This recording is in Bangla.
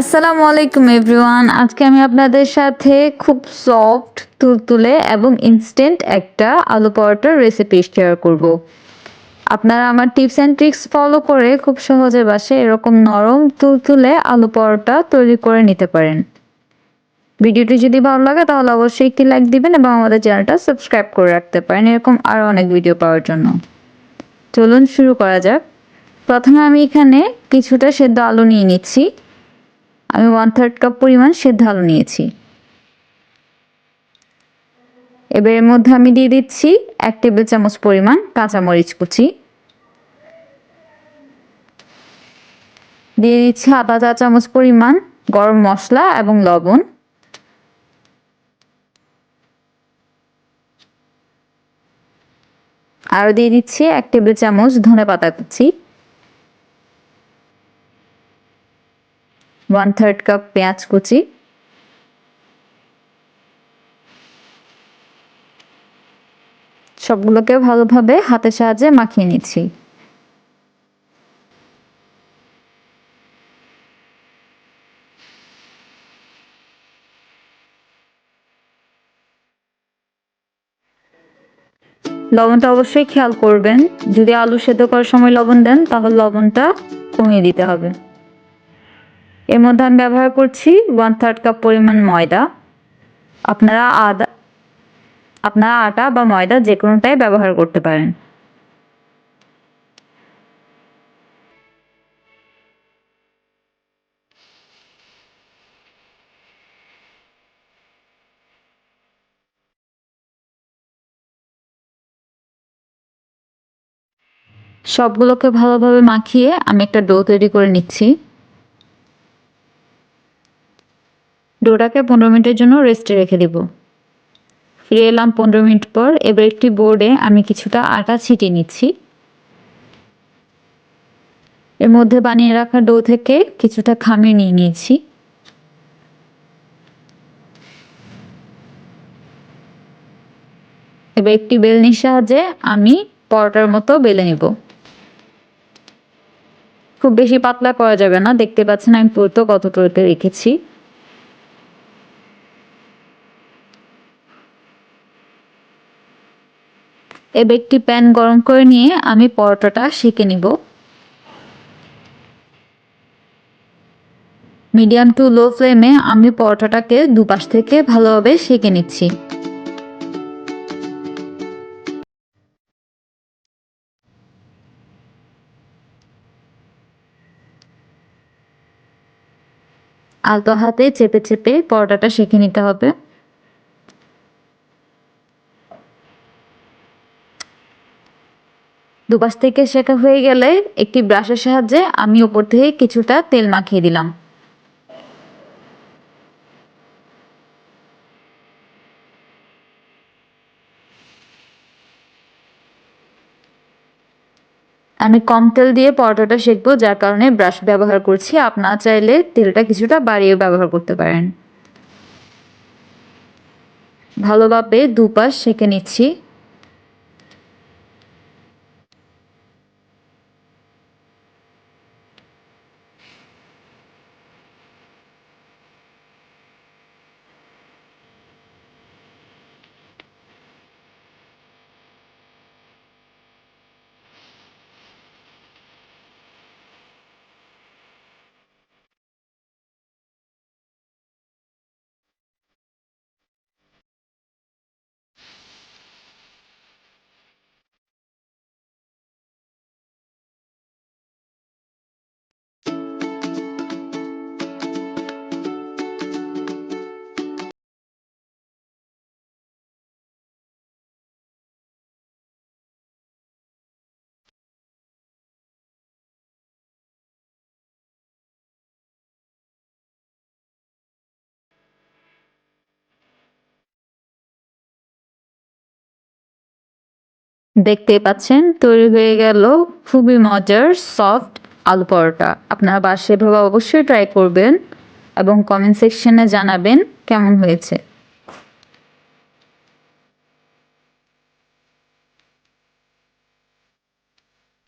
আসসালামু আলাইকুম এভরিওয়ান আজকে আমি আপনাদের সাথে খুব সফট তুলতুলে এবং ইনস্ট্যান্ট একটা আলু পরোটার রেসিপি শেয়ার করব। আপনারা আমার টিপস অ্যান্ড ট্রিক্স ফলো করে খুব সহজে বাসে এরকম নরম, তুলতুলে আলু পরোটা তৈরি করে নিতে পারেন। ভিডিওটি যদি ভালো লাগে, তাহলে অবশ্যই একটি লাইক দিবেন এবং আমাদের চ্যানেলটা সাবস্ক্রাইব করে রাখতে পারেন। এরকম আরও অনেক ভিডিও পাওয়ার জন্য। চলুন শুরু করা যাক। প্রথমে আমি এখানে কিছুটা সেদ্ধ আলু নিয়ে নিচ্ছি। আমি ওয়ান থার্ড কাপ পরিমাণ সেদ্ধ আলু নিয়েছি। এবার এর মধ্যে আমি দিয়ে দিচ্ছি এক টেবিল চামচ পরিমাণ কাঁচামরিচ কুচি। দিয়ে দিচ্ছি আধা চা চামচ পরিমাণ গরম মশলা এবং লবণ। আরও দিয়ে দিচ্ছি এক টেবিল চামচ ধনে পাতা কুচি। ওয়ান থার্ড কাপ পেঁয়াজ কুচি। সবগুলোকে ভালোভাবে হাতের সাহায্যে মাখিয়ে নিচ্ছি। লবণটা অবশ্যই খেয়াল করবেন। যদি আলু সেদ্ধ করার সময় লবণ দেন, তাহলে লবণটা কমিয়ে দিতে হবে। এর মধ্যে আমি ব্যবহার করছি ওয়ান থার্ড কাপ পরিমাণ ময়দা। আপনারা আদা আপনারা আটা বা ময়দা যে কোনোটাই ব্যবহার করতে পারেন। সবগুলোকে ভালোভাবে মাখিয়ে আমি একটা ডো তৈরি করে নিচ্ছি। ডোটাকে পনেরো মিনিটের জন্য রেস্টে রেখে দেব। ফিরে এলাম পনেরো মিনিট পর, এবার একটি বোর্ডে আমি কিছুটা আটা ছিটিয়ে নিচ্ছি। এর মধ্যে বানিয়ে রাখা ডো থেকে কিছুটা খামিয়ে নিয়ে নিয়েছি। এবার একটি বেলনির সাহায্যে আমি পরোটার মতো বেলে নিব। খুব বেশি পাতলা করা যাবে না, দেখতে পাচ্ছেন আমি পুরো কত কতটুকু রেখেছি। এবার একটি প্যান গরম করে নিয়ে আমি পরোটাটা সেঁকে নিব। মিডিয়াম টু লো ফ্লেমে আমি পরোটাটাকে দুপাশ থেকে ভালোভাবে সেঁকে নিচ্ছি। আলতো হাতে চেপে চেপে পরোটাটা সেঁকে নিতে হবে। দুপাশ থেকে শেখা হয়ে গেলে একটি ব্রাশের সাহায্যে আমি ওপর থেকে কিছুটা তেল মাখিয়ে দিলাম। আমি কম তেল দিয়ে পরোটাটা শেখবো যার কারণে ব্রাশ ব্যবহার করছি। আপনারা চাইলে তেলটা কিছুটা বাড়িয়ে ব্যবহার করতে পারেন। ভালোভাবে দুপাশ সেঁকে নিচ্ছি। দেখতে পাচ্ছেন, তৈরি হয়ে গেল খুবই মজার সফট আলু পরোটা। আপনারা বাসায় ভাবে অবশ্যই ট্রাই করবেন এবং কমেন্ট সেকশনে জানাবেন কেমন হয়েছে।